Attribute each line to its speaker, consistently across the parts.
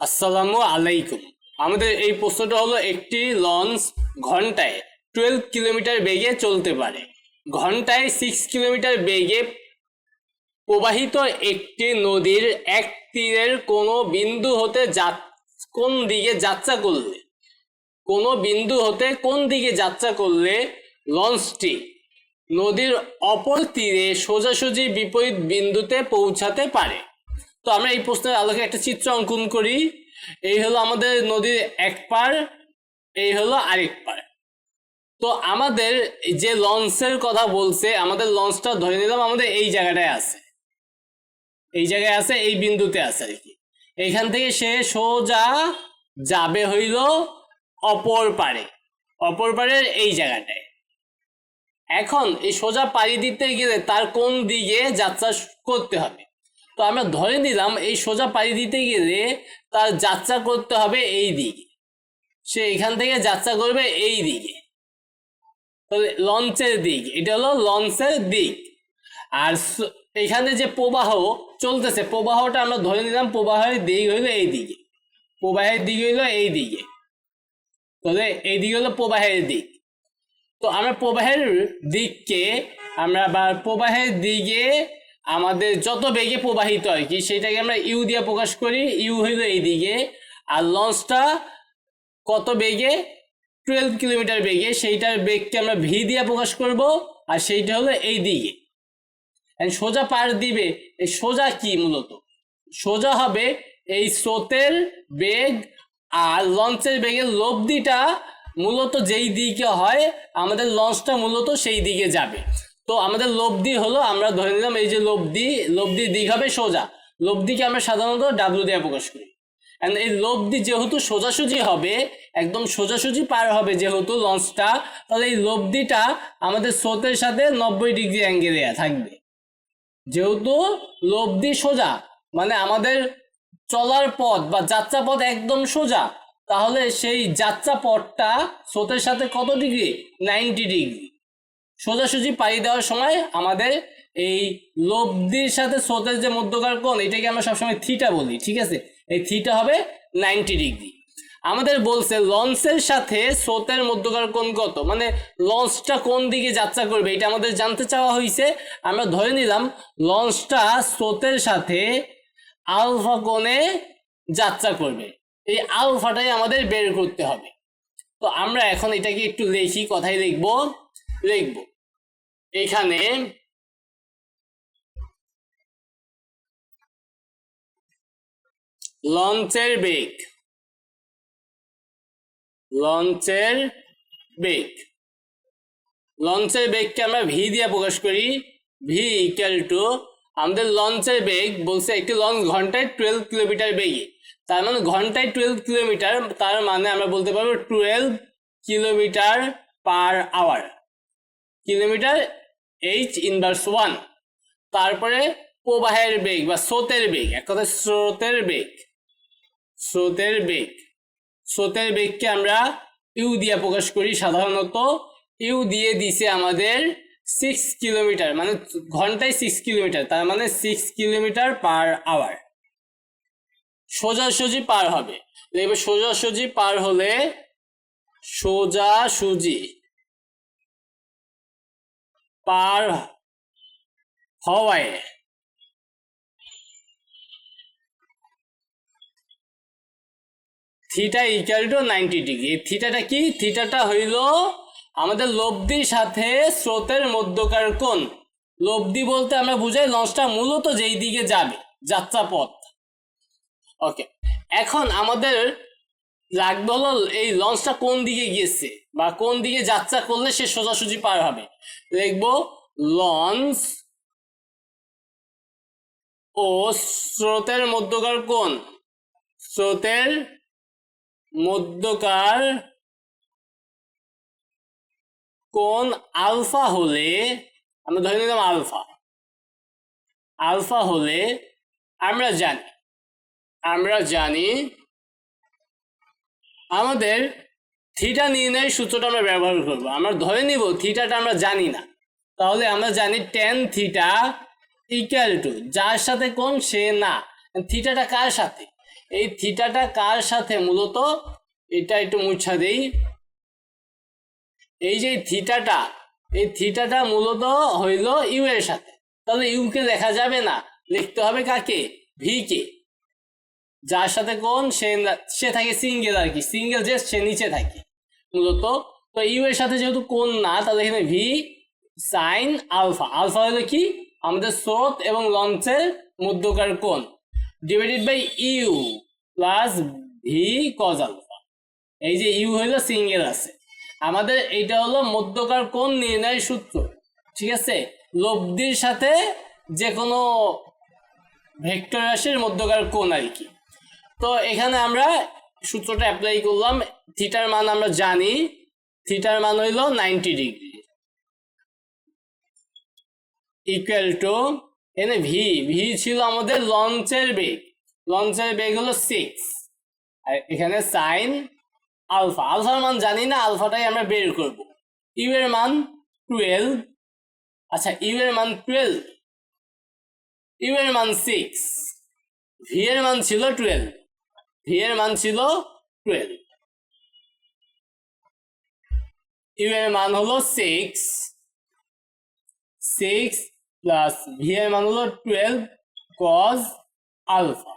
Speaker 1: আসসালামু আলাইকুম। আমাদের এই প্রশ্নটা হলো একটি লঞ্চ ঘন্টায় টুয়েলভ কিলোমিটার বেগে চলতে পারে। ঘন্টায় সিক্স কিলোমিটার বেগে প্রবাহিত একটি নদীর এক তীরের কোনো বিন্দু হতে যা কোন দিকে যাত্রা করলে? কোনো বিন্দু হতে কোন দিকে যাত্রা করলে লঞ্চটি নদীর অপর তীরে সোজাসুজি বিপরীত বিন্দুতে পৌঁছাতে পারে? তো আমরা এই প্রশ্নের আলোকে একটা চিত্র অঙ্কন করি। এই হলো আমাদের নদীর এক পার এই হলো আরেক পার তো আমাদের যে লঞ্চের কথা বলছে, আমাদের লঞ্চটা ধরে নিলাম আমাদের এই জায়গাটায় আছে। এই জায়গায় আছে, এই বিন্দুতে আছে আর কি। এইখান থেকে সে সোজা যাবে হইল অপর পারে অপর পারের এই জায়গাটায়। এখন এই সোজা পাড়ি দিতে গেলে তার কোন দিকে যাত্রা করতে হবে? তো আমরা ধরে নিলাম এই সোজা পাড়ি দিতে গেলে তার যাত্রা করতে হবে এই দিকে। সে এখান থেকে যাত্রা করবে এই দিকে। লঞ্চের দিক, এটা হলো লঞ্চের দিক। আর এখানে যে প্রবাহ চলতেছে, প্রবাহটা আমরা ধরে নিলাম প্রবাহের দিক হইল এই দিকে। প্রবাহের দিক হইল এই দিকে। তাহলে এই দিক হলো প্রবাহের দিক। তো আমরা প্রবাহের দিককে, আমরা প্রবাহের দিকে আমাদের যত বেগে প্রবাহিত হয়, কি সেটাকে আমরা ইউ দিয়ে প্রকাশ করি, ইউ হইল এই দিকে আর লঞ্চটা কত বেগে? টুয়েলভ কিলোমিটার বেগে, সেইটার বেগকে আমরা ভি দিয়ে প্রকাশ করব, আর সেইটা হলো এই দিকে সোজা পার দিবে এই সোজা কি মূলত? সোজা হবে এই স্রোতের বেগ, আর লঞ্চের বেগের লব্ধিটা মূলত যেই দিকে হয়, আমাদের লঞ্চটা মূলত সেই দিকে যাবে। তো আমাদের লব্ধি হলো, আমরা ধরে নিলাম এই যে লব্ধি লব্ধির দিক হবে সোজা। লব্ধিকে আমরা সাধারণত ডাব্লু দিয়ে প্রকাশ করি। And এই লব্ধি যেহেতু সোজাসুজি হবে, একদম সোজাসুজি পার হবে যেহেতু লঞ্চটা, তাহলে এই লব্ধিটা আমাদের স্রোতের সাথে নব্বই ডিগ্রি অ্যাঙ্গেলে থাকবে। যেহেতু লব্ধি সোজা মানে আমাদের চলার পথ বা যাত্রা পথ একদম সোজা, তাহলে সেই যাত্রা পথটা স্রোতের সাথে কত ডিগ্রি? Ninety degree. সোজাসুজি পাড়ি দেওয়ার সময় আমাদের এই লব্ধির সাথে স্রোতের যে মধ্যকার কোণ, এটাকে আমরা সবসময় থিটা বলি, ঠিক আছে? এই থিটা হবে নাইনটি ডিগ্রি আমাদের বলছে, লঞ্চের সাথে স্রোতের মধ্যকার কোণ কত? মানে লঞ্চটা কোন দিকে যাত্রা করবে? এটা আমাদের জানতে চাওয়া হয়েছে আমরা ধরে নিলাম, লঞ্চটা স্রোতের সাথে আলফা কোণে যাত্রা করবে। এই আলফাটাই আমাদের বের করতে হবে। তো আমরা এখন এটাকে একটু লিখি কথাই লিখব লিখব। এখানে লঞ্চের বেগ। লঞ্চের বেগ। লঞ্চের বেগকে আমরা ভি দিয়ে প্রকাশ করি। ভি ইকুয়াল টু আমাদের লঞ্চের বেগ বলছে একটি লঞ্চ ঘন্টায় টুয়েলভ কিলোমিটার বেগে। তার মানে ঘন্টায় টুয়েলভ কিলোমিটার তার মানে আমরা বলতে পারব twelve kilometre per hour kilometre H inverse one তারপরে প্রবাহের বেগ বা স্রোতের বেগ, এক কথা স্রোতের বেগ। স্রোতের বেগ। স্রোতের বেগকে আমরা ইউ দিয়ে প্রকাশ করি সাধারণত। ইউ দিয়ে দিছে আমাদের সিক্স কিলোমিটার মানে ঘন্টায় সিক্স কিলোমিটার তার মানে সিক্স কিলোমিটার পার আওয়ার সোজাসুজি পার হবে। দেখবে সোজাসুজি পার হলে সোজাসুজি পার হওয়ায়। Theta equal to ninety degree থিটাটা কি? থিটাটা হইল আমাদের লব্ধির সাথে স্রোতের মধ্যকার কোণ। লব্ধি বলতে আমরা বুঝাই লঞ্চটা মূলত যেই দিকে যাবে যাত্রা পথ ওকে এখন আমাদের লাগবে এই লঞ্চটা কোন দিকে গিয়েছে? বা কোন দিকে যাত্রা করলে সে সোজাসুজি পার হবে? দেখব লঞ্চ ও স্রোতের মধ্যকার কোন স্রোতের মধ্যকার কোন আলফা হলে, আমরা ধরে নিলাম আলফা। আলফা হলে আমরা জানি আমরা জানি আমাদের থিটা নির্ণয়ের সূত্রটা আমরা ব্যবহার করব। আমরা ধরে নিব থিটাটা আমরা জানি না। তাহলে আমরা জানি টেন থিটা ইকুয়াল টু যার সাথে কোন সে না। থিটাটা কার সাথে? এই থিটাটা কার সাথে? মূলত এটা একটু মুছা দেই। এই যে থিটাটা এই থিটাটা মূলত হইল ইউ এর সাথে। তাহলে ইউ কে দেখা যাবে না। লিখতে হবে কাকে? ভি কে। যার সাথে কোন সে সে থাকে সিঙ্গেল আর কি? সিঙ্গেল যে সে নিচে থাকে। মূলত। তো ইউ এর সাথে যেহেতু কোন না তাহলে এখানে ভি, সাইন, আলফা। আলফা হলো কি? আমাদের স্রোত এবং লঞ্চের মধ্যকার কোণ। Divided by U plus V cos alpha. এই যে ইউ হইল সিঙ্গেল আছে। আমাদের এইটা হলো মধ্যকার কোণ নির্ণয় সূত্র, ঠিক আছে? লব্ধির সাথে যে কোনো ভেক্টর রাশির মধ্যকার কোণ আর কি। তো এখানে আমরা সূত্রটা অ্যাপ্লাই করলাম থিটার মান আমরা জানি থিটার মান হইল নাইনটি ডিগ্রি ইকুয়াল টু এখানে ভি ভি ছিল আমাদের লঞ্চের বেগ। লঞ্চের বেগ হলো সিক্স আর এখানে সাইন আলফা আলফার মান জানি না আলফাটাই আমরা বের করব। ইউ এর মান টুয়েলভ আচ্ছা ইউ এর মান টুয়েলভ ইউ এর মান সিক্স ভি এর মান ছিল টুয়েলভ ভি মান ছিল টুয়েলভ। ইউ এর মান হলো সিক্স। সিক্স প্লাস ভি এর মান হলো টুয়েলভ কজ আলফা।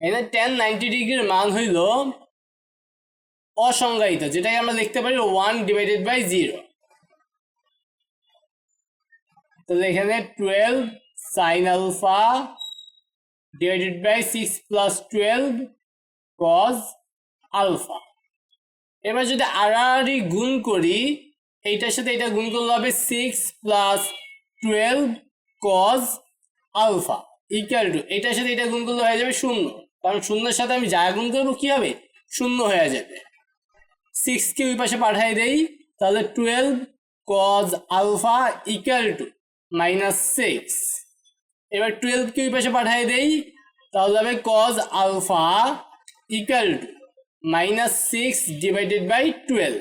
Speaker 1: এখানে টেন নাইনটি ডিগ্রির মান হইল অসংজ্ঞায়িত, যেটাকে আমরা লিখতে পারি ওয়ান ডিভাইডেড বাই জিরো। তাহলে এখানে twelve sine alpha divided by six plus twelve cos alpha. এবার যদি আড়াআড়ি গুণ করি, এইটার সাথে এটা গুণ করলে হবে six plus twelve cos alpha. Equal to এটার সাথে এটা গুণ করলে হয়ে যাবে শূন্য। কারণ শূন্যের সাথে আমি যা গুণ করব কী হবে? শূন্য হয়ে যাবে। সিক্সকে ওই পাশে পাঠিয়ে দেই, তাহলে twelve cos alpha equal to minus six এবার টুয়েলভকে ওই পাশে পাঠিয়ে দেই, তাহলে হবে cos alpha equal to minus six divided by twelve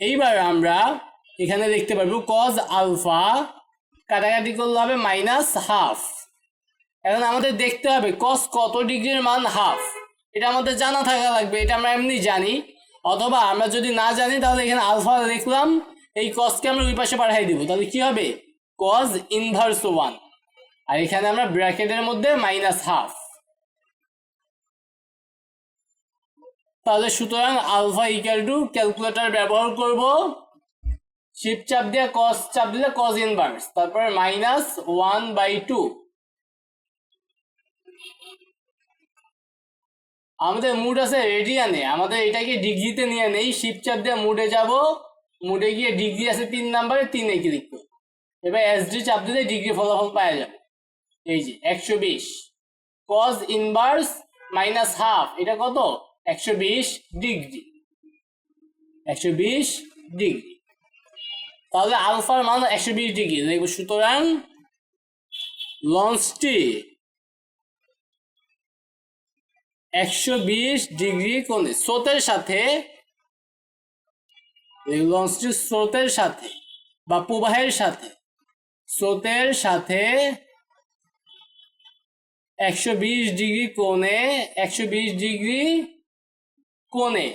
Speaker 1: এইবার আমরা এখানে দেখতে পারব কজ আলফা কাটাকাটি করলে হবে মাইনাস হাফ এখন আমাদের দেখতে হবে কস কত ডিগ্রির মান হাফ এটা আমাদের জানা থাকা লাগবে, এটা আমরা এমনি জানি। অথবা আমরা যদি না জানি, তাহলে এখানে আলফা লিখলাম এই কসকে আমরা ওই পাশে পাঠিয়ে দিব। তাহলে কি হবে? কজ ইনভার্স ওয়ান আর এখানে আমরা ব্র্যাকেটের মধ্যে মাইনাস হাফ তাহলে সুতরাং আলফা ইকুয়াল টু ক্যালকুলেটর ব্যবহার করব। শিপ চাপ দিয়ে কস চাপ দিলে কজ ইনভার্স তারপরে মাইনাস ওয়ান বাই টু আমাদের মুড আছে রেডিয়ানে আমাদের এটাকে ডিগ্রিতে নিয়ে নেই শিপ চাপ দিয়ে মুডে যাব। মুডে গিয়ে ডিগ্রি আছে তিন নাম্বারে তিনে ক্লিক করব। এবার এসডি চাপ দিলে ডিগ্রি ফলাফল পাওয়া যাবে। এই যে, একশো বিশ। কজ ইনভার্স মাইনাস হাফ এটা কত? একশো বিশ ডিগ্রি। একশো বিশ ডিগ্রি। তাহলে আলফার মান একশো বিশ ডিগ্রি। দেখব সুতরাং লঞ্চটি একশো বিশ ডিগ্রি কোণে স্রোতের সাথে লঞ্চটি স্রোতের সাথে বা প্রবাহের সাথে, স্রোতের সাথে একশো বিশ ডিগ্রি কোণে একশো বিশ ডিগ্রি কোণে।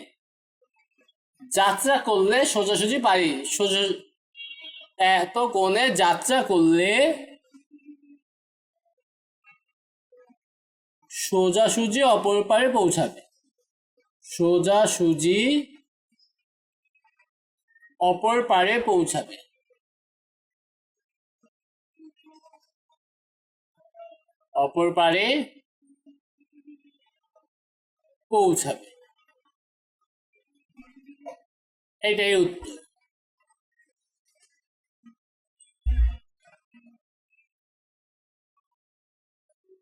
Speaker 1: যাত্রা করলে সোজাসুজি পারি। সোজা এত কোণে যাত্রা করলে সোজাসুজি অপর পারে পৌঁছাবে। সোজাসুজি অপর পারে পৌঁছাবে। অপর পারে পৌঁছাবে। এটাই উত্তর